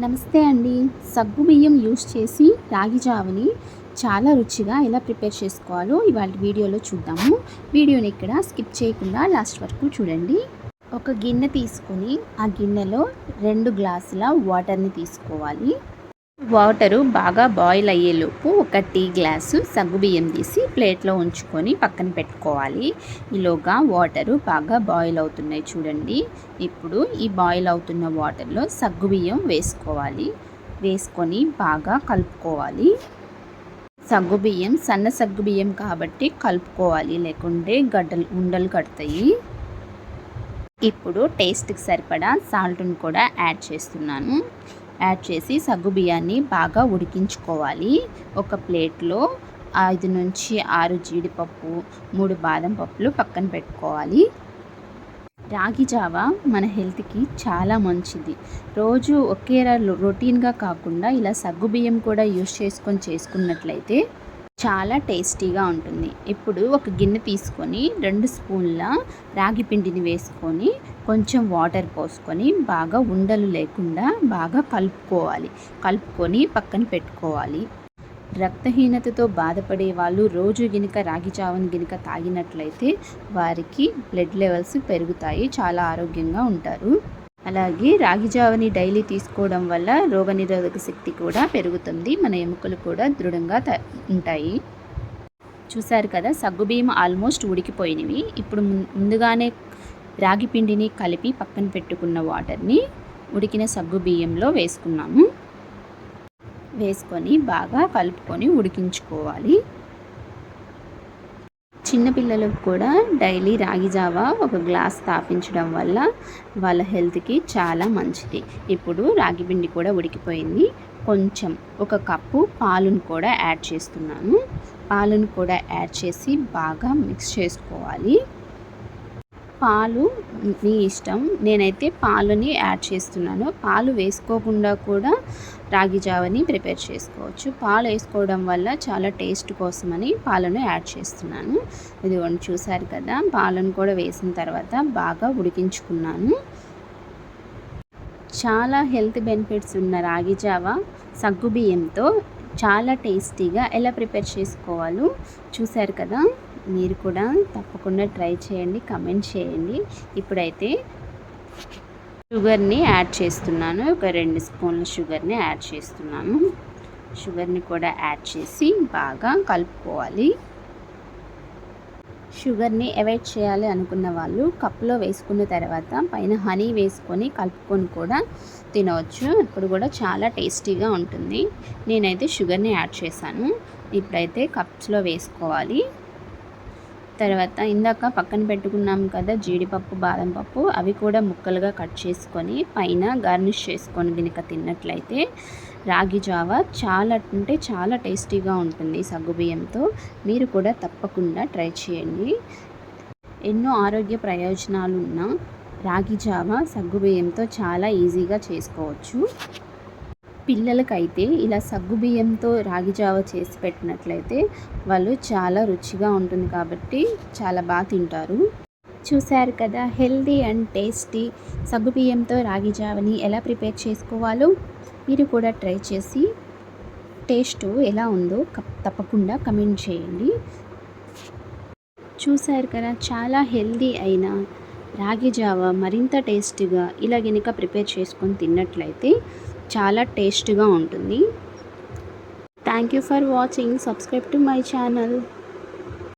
నమస్తే అండి. సగ్గు బియ్యం యూస్ చేసి రాగి జావని చాలా రుచిగా ఎలా ప్రిపేర్ చేసుకోవాలో ఇవాళ వీడియోలో చూద్దాము. వీడియోని ఇక్కడ స్కిప్ చేయకుండా లాస్ట్ వరకు చూడండి. ఒక గిన్నె తీసుకొని ఆ గిన్నెలో రెండు గ్లాసుల వాటర్ని తీసుకోవాలి. వాటరు బాగా బాయిల్ అయ్యేలోపు ఒక టీ గ్లాసు సగ్గుబియ్యం తీసి ప్లేట్లో ఉంచుకొని పక్కన పెట్టుకోవాలి. ఈలోగా వాటరు బాగా బాయిల్ అవుతున్నాయి చూడండి. ఇప్పుడు ఈ బాయిల్ అవుతున్న వాటర్లో సగ్గుబియ్యం వేసుకోవాలి. వేసుకొని బాగా కలుపుకోవాలి. సగ్గుబియ్యం సన్న సగ్గుబియ్యం కాబట్టి కలుపుకోవాలి. లేకుంటే గడ్డలు ఉండలు కడతాయి. ఇప్పుడు టేస్ట్కి సరిపడా సాల్ట్ని కూడా యాడ్ చేస్తున్నాను. యాడ్ చేసి సగ్గు బియ్యాన్ని బాగా ఉడికించుకోవాలి. ఒక ప్లేట్లో ఐదు నుంచి ఆరు జీడిపప్పు మూడు బాదం పప్పులు పక్కన పెట్టుకోవాలి. రాగి జావ మన హెల్త్కి చాలా మంచిది. రోజు ఒకే రొటీన్గా కాకుండా ఇలా సగ్గు బియ్యం కూడా యూస్ చేసుకొని చేసుకున్నట్లయితే చాలా టేస్టీగా ఉంటుంది. ఇప్పుడు ఒక గిన్నె తీసుకొని రెండు స్పూన్ల రాగి పిండిని వేసుకొని కొంచెం వాటర్ పోసుకొని బాగా ఉండలు లేకుండా బాగా కలుపుకోవాలి. కలుపుకొని పక్కన పెట్టుకోవాలి. రక్తహీనతతో బాధపడే వాళ్ళు రోజు గినక రాగి చావని గినక తాగినట్లయితే వారికి బ్లడ్ లెవెల్స్ పెరుగుతాయి. చాలా ఆరోగ్యంగా ఉంటారు. అలాగే రాగి జావని డైలీ తీసుకోవడం వల్ల రోగనిరోధక శక్తి కూడా పెరుగుతుంది. మన ఎముకలు కూడా దృఢంగా ఉంటాయి. చూశారు కదా సగ్గుబియ్యం ఆల్మోస్ట్ ఉడికిపోయినవి. ఇప్పుడు ముందుగానే రాగి పిండిని కలిపి పక్కన పెట్టుకున్న వాటర్ని ఉడికిన సగ్గు బియ్యంలో వేసుకున్నాము. వేసుకొని బాగా కలుపుకొని ఉడికించుకోవాలి. చిన్నపిల్లలకు కూడా డైలీ రాగి జావా ఒక గ్లాస్ తాపించడం వల్ల వాళ్ళ హెల్త్కి చాలా మంచిది. ఇప్పుడు రాగి పిండి కూడా ఉడికిపోయింది. కొంచెం ఒక కప్పు పాలును కూడా యాడ్ చేస్తున్నాను. పాలను కూడా యాడ్ చేసి బాగా మిక్స్ చేసుకోవాలి. పాలు మీ ఇష్టం. నేనైతే పాలుని యాడ్ చేస్తున్నాను. పాలు వేసుకోకుండా కూడా రాగి జావని ప్రిపేర్ చేసుకోవచ్చు. పాలు వేసుకోవడం వల్ల చాలా టేస్ట్ కోసమని పాలను యాడ్ చేస్తున్నాను. ఇదిగోండి చూసారు కదా? పాలను కూడా వేసిన తర్వాత బాగా ఉడికించుకున్నాను. చాలా హెల్త్ బెనిఫిట్స్ ఉన్న రాగి జావ సగ్గుబియ్యంతో చాలా టేస్టీగా ఎలా ప్రిపేర్ చేసుకోవాలో చూశారు కదా. మీరు కూడా తప్పకుండా ట్రై చేయండి కమెంట్ చేయండి. ఇప్పుడైతే షుగర్ని యాడ్ చేస్తున్నాను. ఒక రెండు స్పూన్ల షుగర్ని యాడ్ చేస్తున్నాను. షుగర్ని కూడా యాడ్ చేసి బాగా కలుపుకోవాలి. షుగర్ని అవాయిడ్ చేయాలి అనుకున్న వాళ్ళు కప్లో వేసుకున్న తర్వాత పైన హనీ వేసుకొని కలుపుకొని కూడా తినవచ్చు. ఇప్పుడు కూడా చాలా టేస్టీగా ఉంటుంది. నేనైతే షుగర్ని యాడ్ చేశాను. ఇప్పుడైతే కప్స్లో వేసుకోవాలి. తర్వాత ఇందాక పక్కన పెట్టుకున్నాం కదా జీడిపప్పు బాదం పప్పు అవి కూడా ముక్కలుగా కట్ చేసుకొని పైన గార్నిష్ చేసుకొని కనుక తిన్నట్లయితే రాగి జావ చాలా అంటే చాలా టేస్టీగా ఉంటుంది సగ్గుబియ్యంతో మీరు కూడా తప్పకుండా ట్రై చేయండి. ఎన్నో ఆరోగ్య ప్రయోజనాలు ఉన్న రాగి జావ సగ్గుబియ్యంతో చాలా ఈజీగా చేసుకోవచ్చు. పిల్లలకైతే ఇలా సగ్గుబియ్యంతో రాగి జావ చేసి పెట్టినట్లయితే వాళ్ళు చాలా రుచిగా ఉంటుంది కాబట్టి చాలా బాగా తింటారు. చూశారు కదా హెల్దీ అండ్ టేస్టీ సగ్గుబియ్యంతో రాగి జావని ఎలా ప్రిపేర్ చేసుకోవాలో మీరు కూడా ట్రై చేసి టేస్ట్ ఎలా ఉందో తప్పకుండా కమెంట్ చేయండి. చూశారు కదా చాలా హెల్దీ అయిన రాగి జావ మరింత టేస్టీగా ఇలా గనుక ప్రిపేర్ చేసుకొని తిన్నట్లయితే చాలా టేస్ట్గా ఉంటుంది. Thank you for watching subscribe to my channel